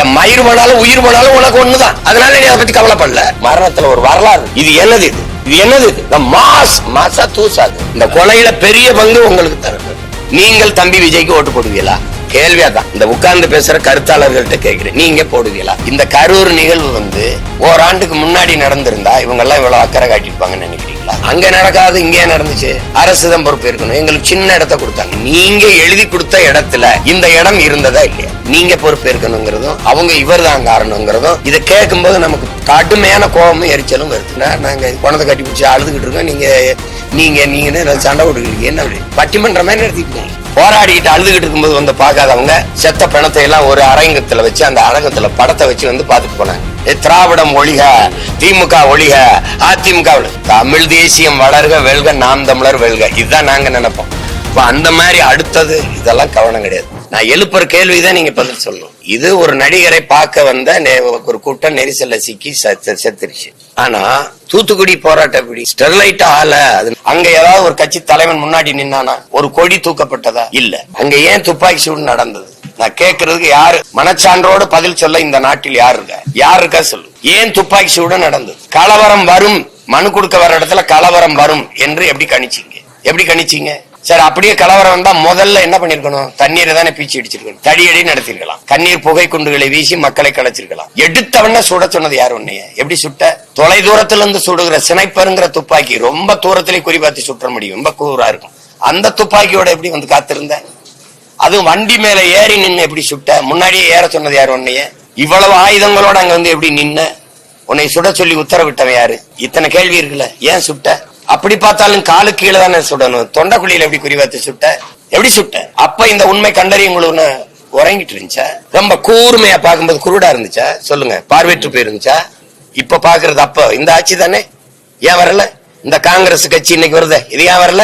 என் மயிர் போனாலும் உயிர் போனாலும் உனக்கு ஒண்ணுதான். அதனால நீ அதை பத்தி கவலைப்படல. மரணத்துல ஒரு வரலாறு. இது என்னது இது? இது என்னது இந்த மாஸ் மாசா தூசாது இந்த கொலையில பெரிய பங்கு உங்களுக்கு தரது நீங்கள் தம்பி விஜய்க்கு ஓட்டு போடுவீங்களா? கேள்வியா தான் இந்த உட்கார்ந்து பேசுற கருத்தாளர்கள்ட்ட கேக்குறேன் நீங்க போடுவீங்களா? இந்த கரூர் நிகழ்வு வந்து ஓராண்டுக்கு முன்னாடி நடந்திருந்தா இவங்க எல்லாம் இவ்வளவு அக்கறை காட்டியிருப்பாங்கன்னு நினைக்கிறீங்களா அங்க நடக்காது இங்கே நடந்துச்சு. அரசு தான் பொறுப்பு இருக்கணும். எங்களுக்கு சின்ன இடத்த கொடுத்தாங்க. நீங்க எழுதி கொடுத்த இடத்துல இந்த இடம் இருந்ததா இல்லையா? நீங்க பொறுப்பு இருக்கணுங்கிறதும் அவங்க இவர் தான் காரணங்கிறதும் இதை கேட்கும்போது நமக்கு கடுமையான கோபமும் எரிச்சலும் வருதுன்னா நாங்க குணத்தை கட்டி பிடிச்சி அழுதுகிட்டு இருக்கோம். நீங்க நீங்க நீங்க சண்டை போட்டுக்கிறீங்க. என்ன அப்படி? பட்டிமன்ற மாதிரி நடத்திட்டு போராடிக்கிட்டு அழுதுகிட்டு இருக்கும்போது வந்து பார்க்காதவங்க செத்த பிணத்தை எல்லாம் ஒரு அரங்கத்துல வச்சு அந்த அரங்கத்துல படத்தை வச்சு வந்து பார்த்துட்டு போனாங்க. திராவிடம் ஒழிக திமுக ஒழிக அதிமுக தமிழ் தேசியம் வளர்க வெல்க நாம் தமிழர் வெல்க. இதுதான் நாங்க நினைப்போம். இப்ப அந்த மாதிரி அடுத்தது இதெல்லாம் கவனம் கிடையாது. நான் எழுப்புற கேள்விதான் நீங்க பதில் சொல்லணும். இது ஒரு நடிகரை பார்க்க வந்த ஒரு கூட்டம் நெரிசல்ல சிக்கி செத்துருச்சு. ஆனா தூத்துக்குடி போராட்டம் எப்படி ஸ்டெர்லைட் ஆல அது அங்க ஏதாவது ஒரு கட்சி தலைவன் முன்னாடி நின்னானா ஒரு கொடி தூக்கப்பட்டதா? இல்ல. அங்க ஏன் துப்பாக்கி சூடு நடந்தது? நான் கேட்கறதுக்கு யாரு? மனச்சான்றோடு பதில் சொல்ல இந்த நாட்டில் யார் இருக்கா? யார் இருக்கா சொல்லு. ஏன் துப்பாக்கி சூடு நடந்தது? கலவரம் வரும். மனு கொடுக்க வர இடத்துல கலவரம் வரும் என்று எப்படி கணிச்சீங்க? எப்படி கணிச்சீங்க? சரி அப்படியே கலவரம் வந்தா முதல்ல என்ன பண்ணிருக்கணும்? தண்ணீரை தானே பீச்சி அடிச்சிருக்கணும் தடியடி நடத்திருக்கலாம். கண்ணீர் புகை குண்டுகளை வீசி மக்களை கலைச்சிருக்கலாம். எடுத்தவன சுட சொன்னது யார் உன்னைய? எப்படி சுட்ட? தொலை தூரத்துல இருந்து சுடுகிற சினைப்பருங்கிற துப்பாக்கி ரொம்ப தூரத்திலே குறிபாத்தி சுற்ற முடியும். ரொம்ப கூரா இருக்கும். அந்த துப்பாக்கியோட எப்படி வந்து காத்திருந்த? அதுவும் வண்டி மேல ஏறி நின்னு எப்படி சுட்ட? முன்னாடியே ஏற சொன்னது யாரு உன்னைய? இவ்வளவு ஆயுதங்களோட அங்க வந்து எப்படி நின்ன? உன்னை சுட சொல்லி உத்தரவிட்டவன் யாரு? இத்தனை கேள்வி இருக்குல்ல ஏன் சுட்ட? அப்படி பார்த்தாலும் காலு கீழே தானே சுடணும். தொண்டக்குழியில எப்படி குறிவாத்து சுட்ட? எப்படி சுட்ட? அப்ப இந்த உண்மை கண்டறியங்களுக்கு உறங்கிட்டு இருந்துச்சா? ரொம்ப கூர்மையா பார்க்கும்போது குருடா இருந்துச்சா? சொல்லுங்க. பார்வையற்று போயிருந்துச்சா? இப்ப பாக்குறது அப்ப. இந்த ஆட்சி தானே? ஏன் வரல? இந்த காங்கிரஸ் கட்சி இன்னைக்கு வருது. இது ஏன் வரல?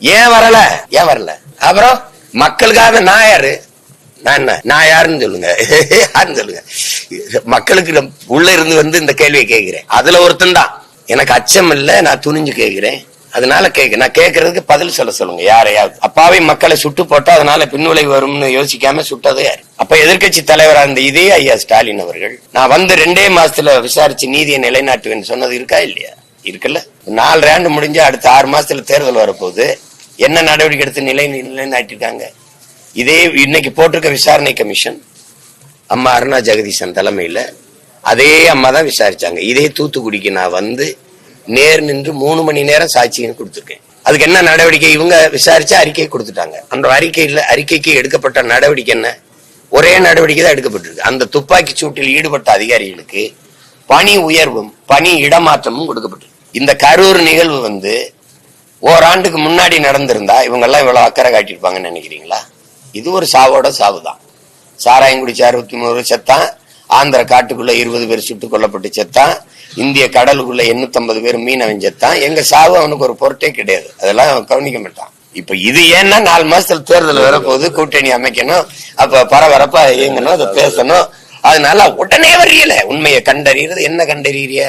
ஏன் வரல? ஏன் வரல? அப்புறம்? மக்களுக்காக நான் யாரு? நான் என்ன? நான் யாருன்னு சொல்லுங்க. யாருன்னு சொல்லுங்க. மக்களுக்கு உள்ள இருந்து வந்து இந்த கேள்வியை கேட்கிறேன். அதுல ஒருத்தன் தான். எனக்கு அச்சம் இல்ல நான் துணிஞ்சு கேட்கிறேன். அதனால கேட்க நான் கேட்கறதுக்கு பதில் சொல்ல சொல்லுங்க. யாரையாவது. அப்பாவை மக்களை சுட்டு போட்டா அதனால பின்விளைவு வரும்னு யோசிக்காம சுட்டது யாரு? அப்ப எதிர்க்கட்சி தலைவரா இருந்த இதே ஐயா ஸ்டாலின் அவர்கள் நான் வந்து ரெண்டே மாசத்துல விசாரிச்சு நீதியை நிலைநாட்டுவேன்னு சொன்னது இருக்கா இல்லையா? இருக்குல்ல. நாலு ரேண்டு முடிஞ்சு அடுத்த ஆறு மாசத்துல தேர்தல் வரப்போகுது. என்ன நடவடிக்கை எடுத்து நிலை நிலைநாட்டிருக்காங்க இதே இன்னைக்கு போட்டிருக்க விசாரணை கமிஷன் அம்மா அருணா ஜெகதீசன் தலைமையில் அதே அம்மா தான் விசாரிச்சாங்க. இதே தூத்துக்குடிக்கு நான் வந்து நேர் நின்று மூணு மணி நேரம் சாட்சியம் கொடுத்துருக்கேன். அதுக்கு என்ன நடவடிக்கை? இவங்க விசாரிச்சு அறிக்கை கொடுத்துட்டாங்க. அந்த அறிக்கையில் அறிக்கைக்கு எடுக்கப்பட்ட நடவடிக்கை என்ன? ஒரே நடவடிக்கை தான் எடுக்கப்பட்டிருக்கு. அந்த துப்பாக்கி சூட்டில் ஈடுபட்ட அதிகாரிகளுக்கு பணி உயர்வும் பணி இடமாற்றமும் கொடுக்கப்பட்டிருக்கு. இந்த கரூர் நிகழ்வு வந்து ஓராண்டுக்கு முன்னாடி நடந்திருந்தா இவங்கெல்லாம் இவ்வளோ இவ்வளவு அக்கறை காட்டியிருப்பாங்கன்னு நினைக்கிறீங்களா? இது ஒரு சாவோட சாவு தான் சாராயங்குடிச்சு அறுபத்தி மூணு செத்தான் ஆந்திர காட்டுக்குள்ள இருபது பேர் சுட்டுக் கொல்லப்பட்டு செத்தான் இந்திய கடலுக்குள்ள எண்ணூத்தம்பது பேர் மீனவன் செத்தான். எங்க சாவு அவனுக்கு ஒரு பொருட்டே கிடையாது. அதெல்லாம் அவன் கவனிக்க மாட்டான். இப்ப இது ஏன்னா நாலு மாசத்துல தேர்தல் வரப்போகுது கூட்டணி அமைக்கணும் அப்ப பரபரப்பா இயங்கணும் அதை பேசணும். அதனால உடனே வரியல உண்மையை கண்டறியறது என்ன கண்டறியறிய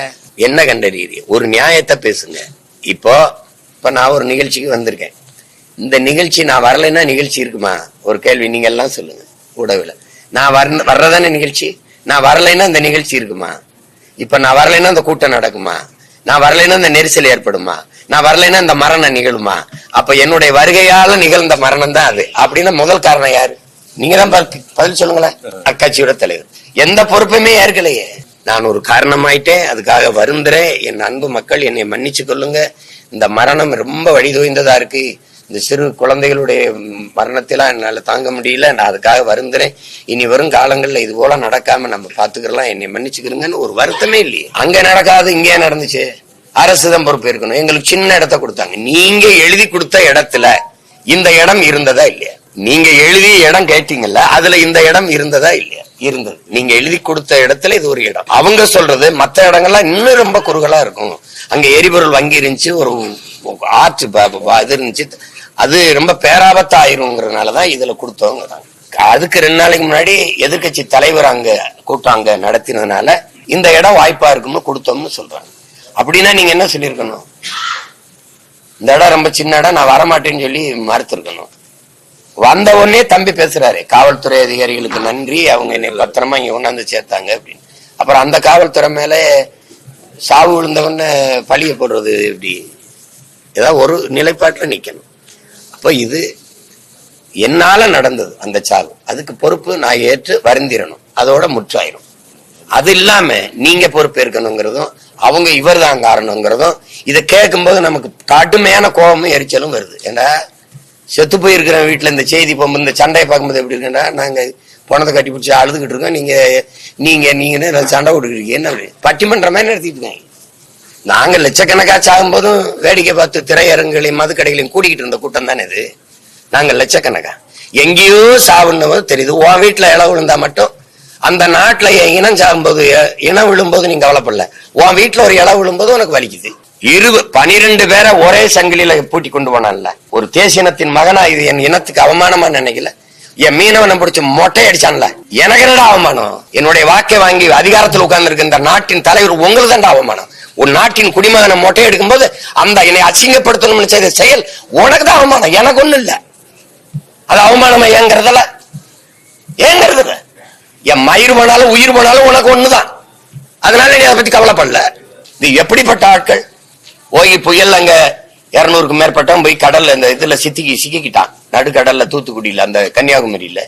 என்ன கண்டறியறிய ஒரு நியாயத்தை பேசுங்க. இப்போ இப்போ நான் ஒரு நிகழ்ச்சிக்கு வந்திருக்கேன். இந்த நிகழ்ச்சி நான் வரலைன்னா நிகழ்ச்சி இருக்குமா? ஒரு கேள்வி நீங்க எல்லாம் சொல்லுங்க உடவில் நான் வர வர்றதானே நிகழ்ச்சி? நான் வரலைன்னா இந்த நிகழ்ச்சி இருக்குமா? இப்போ நான் வரலைன்னா இந்த கூட்டம் நடக்குமா? நான் வரலைன்னா இந்த நெரிசல் ஏற்படுமா? நான் வரலைன்னா இந்த மரணம் நிகழுமா? அப்ப என்னுடைய வருகையால நிகழ்ந்த மரணம் தான் அது. அப்படின்னா முதல் காரணம் யாரு? நீங்க தான் பதில் சொல்லுங்களேன். அக்கட்சியோட தலைவர். எந்த பொறுப்புமே ஏற்கலையே. நான் ஒரு காரணமாயிட்டேன். அதுக்காக வருந்துறேன். என் அன்பு மக்கள் என்னை மன்னிச்சு கொள்ளுங்க. இந்த மரணம் ரொம்ப வழிதோய்ந்ததா இருக்கு. இந்த சிறு குழந்தைகளுடைய மரணத்தெல்லாம் என்னால தாங்க முடியல. நான் அதுக்காக வருந்துறேன். இனி வரும் காலங்களில் இது போல நடக்காம நம்ம பாத்துக்கலாம் என்னை மன்னிச்சுக்கிறோங்கன்னு ஒரு வருத்தமே இல்லையே. அங்க நடக்காது இங்கே நடந்துச்சு? அரசு தான் பொறுப்பு இருக்கணும். எங்களுக்கு சின்ன இடத்த கொடுத்தாங்க. நீங்க எழுதி கொடுத்த இடத்துல இந்த இடம் இருந்ததா இல்லையா? நீங்க எழுதிய இடம் கேட்டீங்கல்ல அதுல இந்த இடம் இருந்ததா இல்லையா? இருந்தது. நீங்க எழுதி கொடுத்த இடத்துல இது ஒரு இடம். அவங்க சொல்றது மத்த இடங்கள்லாம் இன்னும் ரொம்ப குறுகலா இருக்கும். அங்க எரிபொருள் வங்கி இருந்துச்சு ஒரு ஆற்று இது இருந்துச்சு. அது ரொம்ப பேராபத்து ஆயிருங்கிறதுனாலதான் இதுல கொடுத்தவங்க அதுக்கு ரெண்டு நாளைக்கு முன்னாடி எதிர்கட்சி தலைவர் அங்க கூட்டம் அங்க நடத்தினதுனால இந்த இடம் வாய்ப்பா இருக்கும்னு கொடுத்தோம்னு சொல்றாங்க. அப்படின்னா நீங்க என்ன சொல்லியிருக்கணும்? இந்த இடம் ரொம்ப சின்ன இடம் நான் வரமாட்டேன்னு சொல்லி மறுத்திருக்கணும். வந்த உடனே தம்பி பேசுறாரு. காவல்துறை அதிகாரிகளுக்கு நன்றி. அவங்க என்னை பத்திரமா இங்க கொண்டாந்து சேர்த்தாங்க அப்படின்னு. அப்புறம் அந்த காவல்துறை மேல சாவு விழுந்தவன பழிய போடுறது எப்படி? ஏதாவது ஒரு நிலைப்பாட்டில் நிக்கணும். அப்போ இது என்னால நடந்தது அந்த சாவு. அதுக்கு பொறுப்பு நான் ஏற்று வருந்திரணும். அதோட முற்றாயிரும். அது இல்லாம நீங்க பொறுப்பேற்கணுங்கிறதும் அவங்க இவர் தான் காரணங்கிறதும் இதை கேட்கும்போது நமக்கு கடுமையான கோபமும் எரிச்சலும் வருது. ஏன்னா செத்து போயிருக்கிற வீட்டில் இந்த செய்தி போகும்போது இந்த சண்டையை பார்க்கும்போது எப்படி இருக்குன்னா நாங்கள் பணத்தை கட்டி பிடிச்சி அழுதுகிட்டு இருக்கோம். நீங்கள் நீங்க நீங்கள் சண்டை கொடுக்குறீங்க என்ன பட்டிமன்ற மாதிரி நடத்திட்டு இருக்காங்க. நாங்கள் லட்சக்கணக்கா ஆகும்போதும் வேடிக்கை பார்த்து திரையரங்குகளையும் மதுக்கடைகளையும் கூட்டிகிட்டு இருந்த கூட்டம் தானே இது. நாங்கள் லட்சக்கணக்கா. எங்கேயோ சாவுன்னு தெரியுது. உன் வீட்டில் இளவு விழுந்தா மட்டும் அந்த நாட்டில் இனம் சாகும்போது இனம் விழும்போது நீங்கள் கவலைப்படல. உன் வீட்டில் ஒரு இளவு விழும்போது உனக்கு வலிக்குது. இரு பனிரெண்டு பேரை ஒரே சங்கிலியில பூட்டி கொண்டு போனான்ல. ஒரு தேசியனத்தின் மகனா இது என் இனத்துக்கு அவமானமா நினைக்கல. என் மீனவனை பிடிச்சி மொட்டை அடிச்சான்ல எனக்கு என்னடா அவமானம்? என்னுடைய வாக்கை வாங்கி அதிகாரத்தில் உட்கார்ந்து இந்த நாட்டின் தலைவர் உங்களுக்கு தான் அவமானம். ஒரு நாட்டின் குடிமகனை மொட்டை எடுக்கும்போது அந்த என்னை அசிங்கப்படுத்தணும்னு செய்த செயல் உனக்கு தான் அவமானம். எனக்கு ஒண்ணு இல்ல. அது அவமானமா ஏங்கிறதுல ஏங்கிறது என் மயிர் போனாலும் உயிர் போனாலும் உனக்கு ஒண்ணுதான். அதனால நீ அதை பத்தி கவலைப்படல. இது எப்படிப்பட்ட ஆட்கள்? ஓகி புயல் அங்க இருநூறுக்கு மேற்பட்டவன் போய் கடல்ல இந்த இதுல சித்திக்கி சிக்கிக்கிட்டான். நடுக்கடல்ல தூத்துக்குடியில அந்த கன்னியாகுமரியில.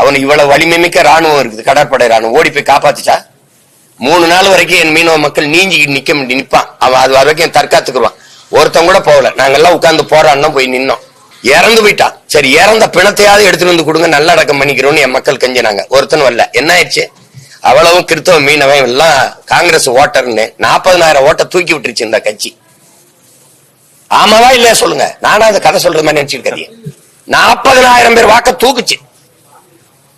அவனுக்கு இவ்வளவு வலிமை மிக்க ராணுவம் இருக்குது கடற்படை ராணுவம் ஓடி போய் காப்பாத்துச்சா? மூணு நாள் வரைக்கும் என் மீனவ மக்கள் நீஞ்சி நிக்க முடியும் நிப்பான். அவன் அது வரைக்கும் தற்காத்துக்குருவான் ஒருத்தன் கூட போகல. நாங்கெல்லாம் உட்காந்து போராடினோம் போய் நின்னோம். இறந்து போயிட்டான். சரி இறந்த பிணத்தையாவது எடுத்துட்டு வந்து கொடுங்க நல்லடக்கம் பண்ணிக்கிறோம்னு என் மக்கள் கஞ்சினாங்க. ஒருத்தன் வரல என்ன ஆயிடுச்சு? அவ்வளவும் கிறிஸ்தவ மீனவன் எல்லாம் காங்கிரஸ் ஓட்டர்னு நாற்பதனாயிரம் ஓட்டை தூக்கி விட்டுருச்சு இந்த கட்சி. ஆமாவா இல்ல சொல்லுங்க. நானும் அந்த கதை சொல்றது மாதிரி நினைச்சிருக்கேன் நாற்பதனாயிரம் பேர் வாக்க தூக்குச்சு.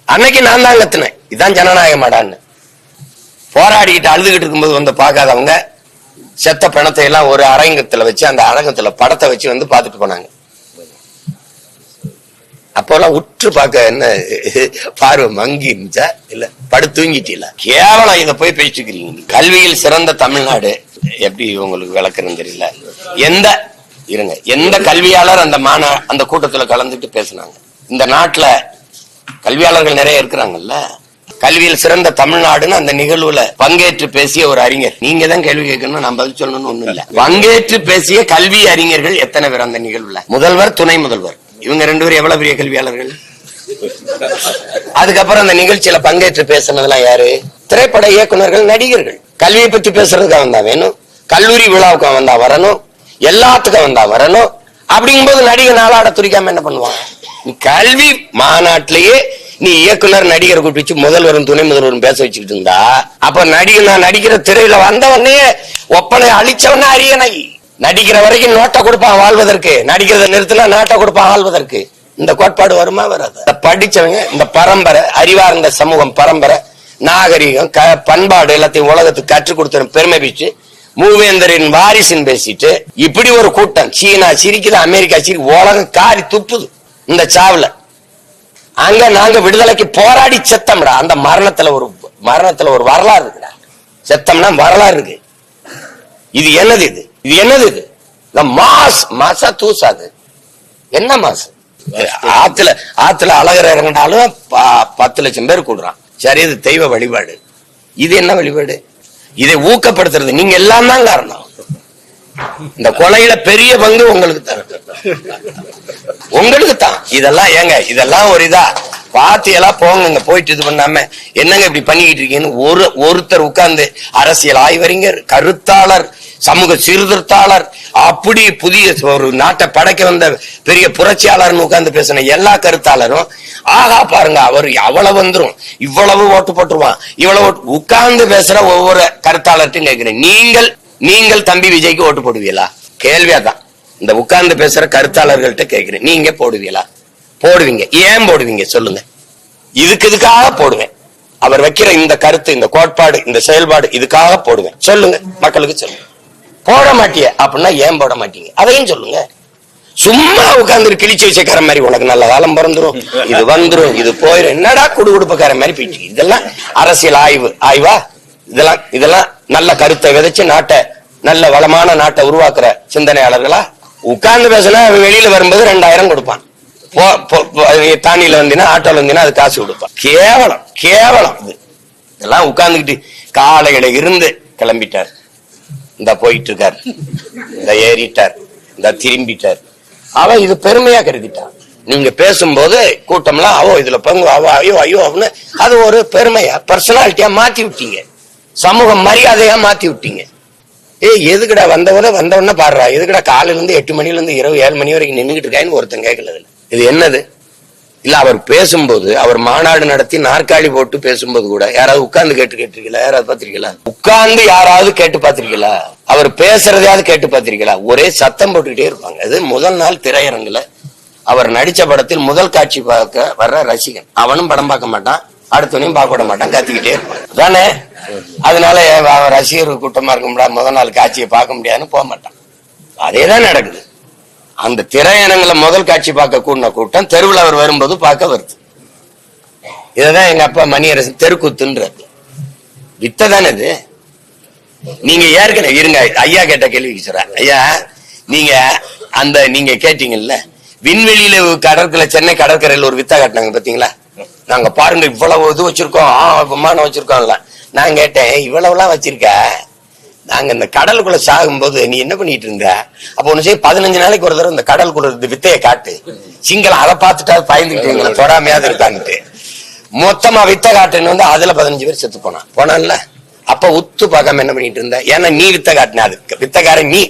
அன்னைக்கு நான் தான் கத்துனேன். இதான் ஜனநாயகமாடான்னு போராடிக்கிட்டு அழுதுகிட்டு இருக்கும்போது வந்து பார்க்காதவங்க செத்த பிணத்தை எல்லாம் ஒரு அரங்கத்துல வச்சு அந்த அரங்கத்துல படத்தை வச்சு வந்து பார்த்துட்டு போனாங்க. அப்போல்லாம் உற்று பார்க்க என்ன பார்வை மங்கி இருந்துச்சா? இல்ல படு தூங்கிட்டீல கேவலம் இத போய் பேசிக்கிறீங்க கல்வியில் சிறந்த தமிழ்நாடு எப்படி உங்களுக்கு விளக்குறேன்னு தெரியல. எந்த இருங்க. எந்த கல்வியாளர் அந்த மாநா அந்த கூட்டத்துல கலந்துட்டு பேசுனாங்க? இந்த நாட்டுல கல்வியாளர்கள் நிறைய இருக்கிறாங்கல்ல? கல்வியில் சிறந்த தமிழ்நாடுன்னு அந்த நிகழ்வுல பங்கேற்று பேசிய ஒரு அறிஞர். நீங்க தான் கேள்வி கேட்கணும் நான் பதில் சொல்லணும்னு ஒண்ணும் இல்ல. பங்கேற்று பேசிய கல்வி அறிஞர்கள் எத்தனை பேர் அந்த நிகழ்வுல? முதல்வர் துணை முதல்வர். இவங்க ரெண்டு பேரும் எவ்வளவு பெரிய கல்வியாளர்கள்? அதுக்கப்புறம் அந்த நிகழ்ச்சியில பங்கேற்று பேசுனதெல்லாம் யாரு? திரைப்பட இயக்குனர்கள் நடிகர்கள். கல்வியை பத்தி பேசுறதுக்கு அவன் தான் வேணும். கல்லூரி விழாவுக்கு அவன் தான் வரணும். எல்லாத்துக்கும் வந்தா வரணும். அப்படிங்கும்போது நடிகர் நாளாட துடிக்காம என்ன பண்ணுவாங்க? கல்வி மாநாட்டிலேயே நீ இயக்குனர் நடிகரை கூப்பிட்டு வச்சு முதல்வரும் துணை முதல்வரும் பேச வச்சுக்கிட்டு இருந்தா அப்ப நடிகர் நான் நடிக்கிற திரையில வந்தவனே ஒப்பனை அழிச்சவனே அரியணை. நடிக்கிற வரைக்கும் நோட்டை கொடுப்பான் வாழ்வதற்கு. நடிக்கிறத நிறுத்தினா நாட்டை கொடுப்பான் வாழ்வதற்கு இந்த கோட்பாடு வருமா வராது. இந்த படிச்சவங்க இந்த பரம்பரை அறிவார்ந்த சமூகம் பரம்பரை நாகரிகம் க பண்பாடு எல்லாத்தையும் உலகத்துக்கு கற்றுக் கொடுத்த பெருமை பிச்சு மூவேந்தரின் வாரிசுன்னு பேசிட்டு இப்படி ஒரு கூட்டம் சீனா சிரிக்குது அமெரிக்கா சிரி உலகம் காரி துப்புது இந்த சாவுல. அங்க நாங்க விடுதலைக்கு போராடி செத்தம்டா. அந்த மரணத்துல ஒரு மரணத்துல ஒரு வரலாறு இருக்குடா. செத்தம்னா வரலாறு இருக்கு. இது என்னது இது? இது என்னது இது? இந்த மாஸ் மாசா தூசாது என்ன மாசு? ஆத்துல ஆத்துல அழகர் இறங்கினாலும் ப- பத்து லட்சம் பேர் கூடுறான். சரி இது தெய்வ வழிபாடு. இது என்ன வழிபாடு? இதை ஊக்கப்படுத்துறது. நீங்க எல்லாம் தான் காரணம். இந்த கொலையில பெரிய பங்கு உங்களுக்கு தான். உங்களுக்கு தான். இதெல்லாம் ஏங்க இதெல்லாம் ஒரு இதா? பாத்தி எல்லாம் போங்க போயிட்டு இது பண்ணாம. என்னங்க இப்படி பண்ணிக்கிட்டு இருக்கீங்கன்னு ஒரு ஒருத்தர் உட்கார்ந்து அரசியல் ஆய்வறிஞர் கருத்தாளர் சமூக சீர்திருத்தாளர் அப்படி புதிய ஒரு நாட்டை படைக்க வந்த பெரிய புரட்சியாளர்னு உட்கார்ந்து பேசின எல்லா கருத்தாளரும் ஆகா பாருங்க அவர் அவ்வளவு வந்துரும் இவ்வளவு ஓட்டு போட்டுருவான் இவ்வளவு உட்கார்ந்து பேசுற ஒவ்வொரு கருத்தாளர்ட்டையும் கேட்கிறேன். நீங்கள் நீங்கள் தம்பி விஜய்க்கு ஓட்டு போடுவீங்களா? கேள்வியா தான் இந்த உட்கார்ந்து பேசுற கருத்தாளர்கள்ட்ட கேட்கிறேன். நீங்க போடுவீங்களா? போடுவீங்க. ஏன் போடுவீங்க? சொல்லுங்க. இதுக்கு இதுக்காக போடுவேன். அவர் வைக்கிற இந்த கருத்து இந்த கோட்பாடு இந்த செயல்பாடு இதுக்காக போடுவேன். சொல்லுங்க. மக்களுக்கு சொல்லுங்க. போட மாட்டிய. அப்படின்னா ஏன் போட மாட்டீங்க? அதையும் சொல்லுங்க. சும்மா உட்கார்ந்து கிழிச்சு வச்சக்கார மாதிரி உனக்கு நல்ல காலம் பிறந்துரும். இது வந்துரும். இது போயிரும். என்னடா குடு குடுப்புக்கார மாதிரி போயிட்டு இதெல்லாம் அரசியல் ஆய்வு. ஆய்வா? இதெல்லாம் இதெல்லாம் நல்ல கருத்தை விதைச்சு நாட்டை நல்ல வளமான நாட்டை உருவாக்குற சிந்தனையாளர்களா? உட்கார்ந்து பேசினா வெளியில வரும்போது ரெண்டாயிரம் கொடுப்பான். போ தானியில வந்தீங்கன்னா ஆட்டோல வந்தீங்கன்னா அது காசு கொடுப்பான். கேவலம் கேவலம் இது. இதெல்லாம் உட்கார்ந்துக்கிட்டு காலையில இருந்து கிளம்பிட்டார். இந்த போயிட்டு இருக்கார் இந்த ஏறிட்டார் இந்த திரும்பிட்டார். அவன் இது பெருமையா கருதிட்டான் நீங்க பேசும்போது கூட்டம்லாம் அவோ இதுல பங்கு அவோ ஐயோ ஐயோ அப்படின்னு அது ஒரு பெருமையா பர்சனாலிட்டியா மாத்தி விட்டீங்க. சமூக மரியாதையா மாத்தி விட்டீங்க. ஏய் எதுக்கடா வந்தவன வந்தவன பாடுறா? எதுக்கடா காலையில இருந்து எட்டு மணில இருந்து இரவு ஏழு மணி வரைக்கும் நின்னுகிட்டு இருக்கான்னு ஒருத்தன் கேட்கல இது என்னது? இல்ல அவர் பேசும்போது அவர் மாநாடு நடத்தி நாற்காலி போட்டு பேசும்போது கூட யாராவது உட்கார்ந்து கேட்டு கேட்டிருக்கீங்களா? யாராவது பாத்திருக்கீங்களா உட்கார்ந்து யாராவது கேட்டு பார்த்திருக்கீங்களா? அவர் பேசுறதையாவது கேட்டு பார்த்திருக்கீங்களா? ஒரே சத்தம் போட்டுக்கிட்டே இருப்பாங்க. அது முதல் நாள் திரையரங்குல. அவர் நடிச்ச படத்தில் முதல் காட்சி பார்க்க வர்ற ரசிகன். அவனும் படம் பார்க்க மாட்டான். அடுத்தவனையும் பார்க்க விட மாட்டான். கத்திக்கிட்டே இருப்பான். தானே? அதனால அவன் ரசிகர் கூட்டமா இருக்க முடியாது முதல் நாள் காட்சியை பார்க்க முடியாதுன்னு போக மாட்டான். அதேதான் நடக்குது. அந்த திரையரங்குல முதல் காட்சி பார்க்க கூடின கூட்டம் தெருவில் அவர் வரும்போது பார்க்க வருது. இதுதான் எங்க அப்பா மணியரசன் தெருக்கூத்துன்றது வித்த தானே இது? நீங்க ஏற்கனவே இருங்க ஐயா கேட்ட கேள்விக்கு சொல்றேன். ஐயா நீங்க அந்த நீங்க கேட்டீங்கல்ல விண்வெளியில கடற்கரை சென்னை கடற்கரையில் ஒரு வித்தா கட்டினாங்க பாத்தீங்களா? நாங்க பாருங்க இவ்வளவு இது வச்சிருக்கோம் விமானம் வச்சிருக்கோம்ல. நான் கேட்டேன் இவ்வளவுலாம் வச்சிருக்க? நாங்க இந்த கடலுக்குள்ள சாகும்போது நீ என்ன பண்ணிட்டு இருந்த? அப்ப ஒண்ணு செய்ய பதினஞ்சு நாளைக்கு ஒரு தடவை இந்த கடலுக்குள்ள இருந்து வித்தையை காட்டு. சிங்களம் அதை பார்த்துட்டா பயந்துட்டு தொடாமையாவது இருக்கான்ட்டு. மொத்தமா வித்த காட்டுன்னு வந்து அதுல பதினஞ்சு பேர் செத்து போனான். போனான்ல? அப்ப உத்து பார்க்காம என்ன பண்ணிட்டு இருந்த? ஏன்னா நீ வித்த காட்டின அது. வித்தக்காரன் நீ.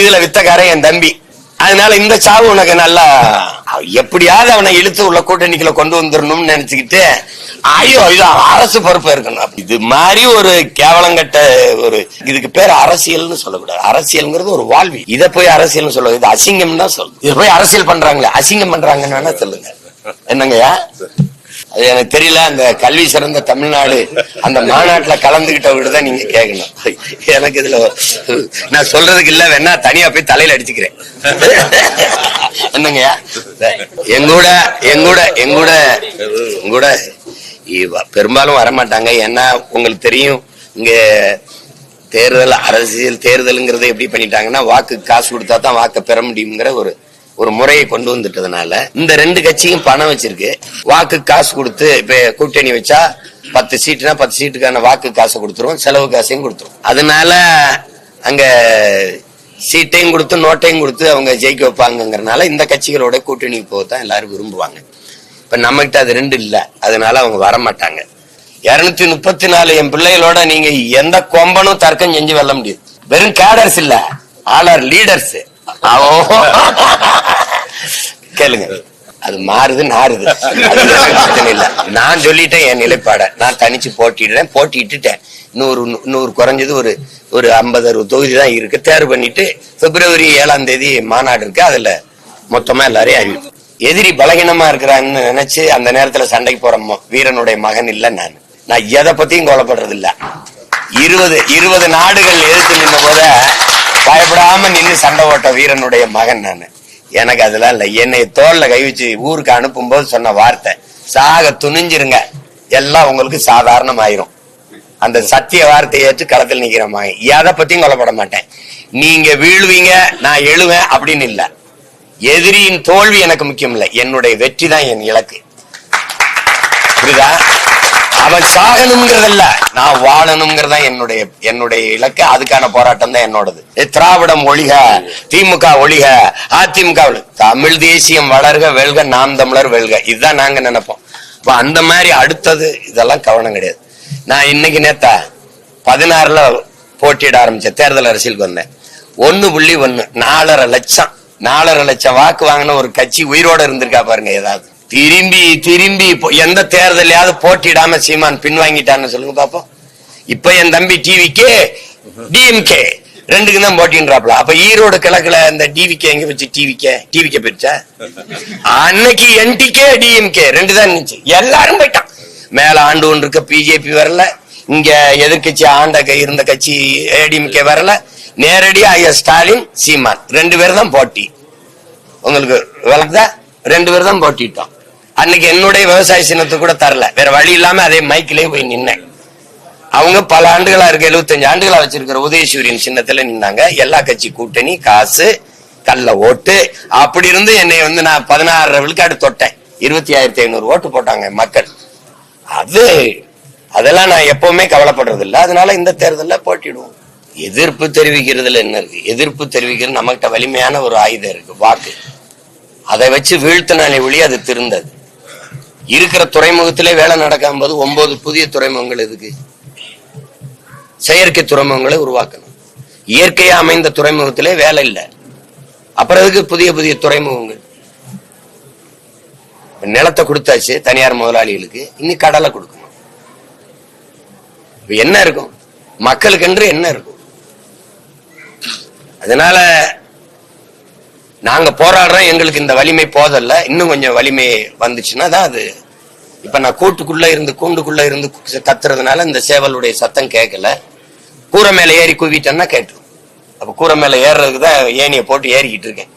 இதுல வித்தக்காரன் என் தம்பி. அதனால இந்த சாவு உனக்கு நல்லா எப்படியாவது அவனை இழுத்து உள்ள கூட்டணிக்குள்ள கொண்டு வந்துடணும்னு நினைச்சுக்கிட்டு ஐயோ இது அரசு பொறுப்பு இருக்கணும். இது மாதிரி ஒரு கேவலங்கட்ட ஒரு இதுக்கு பேர் அரசியல்னு சொல்லக்கூடாது. அரசியல்ங்கிறது ஒரு வாழ்வி. இதை போய் அரசியல்னு சொல்லுவது இது அசிங்கம் தான் சொல்லு இதை போய் அரசியல் பண்றாங்களே. அசிங்கம் பண்றாங்கன்னு வேணா சொல்லுங்க. என்னங்கய்யா? அது எனக்கு தெரியல அந்த கல்வி சிறந்த தமிழ்நாடு அந்த மாநாட்டுல கலந்துகிட்ட தான் நீங்க கேட்கணும் எனக்கு இதுல நான் சொல்றதுக்கு இல்ல வேணா தனியா போய் தலையில அடிச்சுக்கிறேன். என்னங்கய்யா? எங்கூட எங்கூட எங்கூட எங்கூட பெரும்பாலும் வரமாட்டாங்க. ஏன்னா உங்களுக்கு தெரியும் இங்க தேர்தல் அரசியல் தேர்தலுங்கிறத எப்படி பண்ணிட்டாங்கன்னா வாக்கு காசு கொடுத்தா தான் வாக்கை பெற முடியுங்கிற ஒரு ஒரு முறையை கொண்டு வந்துட்டதுனால இந்த ரெண்டு கட்சியும் பணம் வச்சிருக்கு. வாக்கு காசு கொடுத்து இப்ப கூட்டணி வச்சா பத்து சீட்டுனா பத்து சீட்டுக்கான வாக்கு காசை கொடுத்துரும் செலவு காசையும் கொடுத்துரும் அதனால அங்க சீட்டையும் கொடுத்து நோட்டையும் கொடுத்து அவங்க ஜெயிக்க வைப்பாங்கங்கறனால இந்த கட்சிகளோட கூட்டணி போக தான் எல்லாரும் விரும்புவாங்க. இப்ப நம்ம கிட்ட அது ரெண்டு இல்லை. அதனால அவங்க வர மாட்டாங்க இருநூத்தி முப்பத்தி நாலு என் பிள்ளைகளோட நீங்க எந்த கொம்பனும் தர்க்கம் செஞ்சு வெல்ல முடியாது. வெறும் கேடர்ஸ் இல்ல. ஆர் லீடர்ஸ் கேளுங்க. அது மாறுது நாறுது. பிரச்சனை நான் சொல்லிட்டேன் என் நிலைப்பாட. நான் தனிச்சு போட்டிடுறேன் போட்டிட்டுட்டேன். நூறு நூறு குறைஞ்சது ஒரு ஒரு ஐம்பது அறுபது தொகுதி தான் இருக்கு. தேர்வு பண்ணிட்டு பிப்ரவரி ஏழாம் தேதி மாநாடு இருக்கு. அதுல மொத்தமா எல்லாரையும் அறிவிப்போம் எதிரி பலகீனமா இருக்கிறான்னு நினைச்சு அந்த நேரத்துல சண்டைக்கு போற வீரனுடைய மகன் இல்ல நான். நான் எதை பத்தியும் கொலைப்படுறது இல்ல இருபது இருபது நாடுகள் எதிர்த்து நின்ற போத பயப்படாம நின்னு சண்டை ஓட்ட வீரனுடைய மகன் நான். எனக்கு அதெல்லாம் இல்ல. என்னை தோல்ல கை வச்சு ஊருக்கு அனுப்பும் போது சொன்ன வார்த்தை சாக துணிஞ்சிருங்க. எல்லாம் உங்களுக்கு சாதாரணமாயிரும். அந்த சத்திய வார்த்தையை ஏற்று களத்தில் நிக்கிற மகன். எதை பத்தியும் கொலைப்பட மாட்டேன். நீங்க வீழ்வீங்க நான் எழுவேன் அப்படின்னு இல்ல. எதிரியின் தோல்வி எனக்கு முக்கியம் இல்ல. என்னுடைய வெற்றி தான் என் இலக்கு. புரியுதா? அவன் சாகணுங்கிறதல்ல நான் வாழணுங்கிறதா என்னுடைய என்னுடைய இலக்கு. அதுக்கான போராட்டம் தான் என்னோடது. ஏ, திராவிடம் ஒழிக திமுக ஒழிக அதிமுக தமிழ் தேசியம் வளர்க வெல்க நாம் தமிழர் வெல்க. இதுதான் நாங்க நினைப்போம். இப்ப அந்த மாதிரி அடுத்தது இதெல்லாம் கவனம் கிடையாது. நான் இன்னைக்கு நேத்தா பதினாறுல போட்டியிட ஆரம்பிச்சேன். தேர்தல் அரசியலுக்கு வந்தேன். ஒன்னு புள்ளி ஒன்னு நாலரை லட்சம். நாலரை லட்சம் வாக்கு வாங்கின ஒரு கட்சி உயிரோட இருந்திருக்கா பாருங்க ஏதாவது. திரும்பி திரும்பி இப்போ- எந்த தேர்தலையாவது போட்டியிடாம சீமான் பின்வாங்கிட்டான்னு சொல்லுங்க பாப்போம். இப்ப என் தம்பி டிவிக்கே டிஎம்கே ரெண்டுக்கு தான் போட்டின்றாப்ல அப்ப ஈரோடு கிழக்குல இந்த டிவிக்கே எங்க வச்சு டிவிக்கே டிவிக்கே போயிடுச்சா? அன்னைக்கு என்டிகே டிஎம்கே ரெண்டு தான் இருந்துச்சு. எல்லாரும் போயிட்டான். மேல ஆண்டு ஒன்று இருக்க பிஜேபி வரல. இங்க எதிர்க்கட்சி ஆண்ட க- இருந்த கட்சி ஏடிஎம்கே வரல. நேரடியா ஐயா ஸ்டாலின் சீமான். ரெண்டு பேர் தான் போட்டி. உங்களுக்கு விளக்குதா ரெண்டு பேர் தான் போட்டிட்டோம். அன்னைக்கு என்னுடைய விவசாய சின்னத்தை கூட தரல. வேற வழி இல்லாம அதே மைக்கிலே போய் நின்னேன். அவங்க பல ஆண்டுகளா இருக்க எழுபத்தஞ்சு ஆண்டுகளா வச்சிருக்கிற உதயசூரியன் சின்னத்துல நின்னாங்க. எல்லா கட்சி கூட்டணி காசு கல்ல ஓட்டு. அப்படி இருந்து என்னை வந்து நான் பதினாறு விழுக்காடு தொட்டேன். இருபத்தி ஆயிரத்தி ஐநூறு ஓட்டு போட்டாங்க மக்கள். அது அதெல்லாம் நான் எப்பவுமே கவலைப்படுறது இல்லை அதனால இந்த தேர்தலில் போட்டிடுவோம். எதிர்ப்பு தெரிவிக்கிறதுல என்ன இருக்கு? எதிர்ப்பு தெரிவிக்கிறது நம்மகிட்ட வலிமையான ஒரு ஆயுதம் இருக்கு வாக்கு. அதை வச்சு வீழ்த்தினாலே ஒளி அது திருந்தது. இருக்கிற துறைமுகத்திலே வேலை நடக்காம போது ஒன்பது புதிய துறைமுகங்கள் எதுக்கு? செயற்கை துறைமுகங்களை உருவாக்கணும். இயற்கையா அமைந்த துறைமுகத்திலே வேலை இல்லை. அப்புறம் எதுக்கு புதிய புதிய துறைமுகங்கள்? நிலத்தை கொடுத்தாச்சு தனியார் முதலாளிகளுக்கு. இன்னும் கடலை கொடுக்கணும். என்ன இருக்கும்? மக்களுக்கென்று என்ன இருக்கும்? அதனால நாங்க போராடுறோம். எங்களுக்கு இந்த வலிமை போதல்ல. இன்னும் கொஞ்சம் வலிமை வந்துச்சுன்னா தான் அது இப்ப நான் கூட்டுக்குள்ள இருந்து கூண்டுக்குள்ள இருந்து கத்துறதுனால இந்த சேவலுடைய சத்தம் கேட்கல கூரை மேல ஏறி குவிட்டேன்னா கேட்டுரும். அப்ப கூரை மேல ஏறுறதுக்கு தான் ஏணியை போட்டு ஏறிக்கிட்டு இருக்கேன்.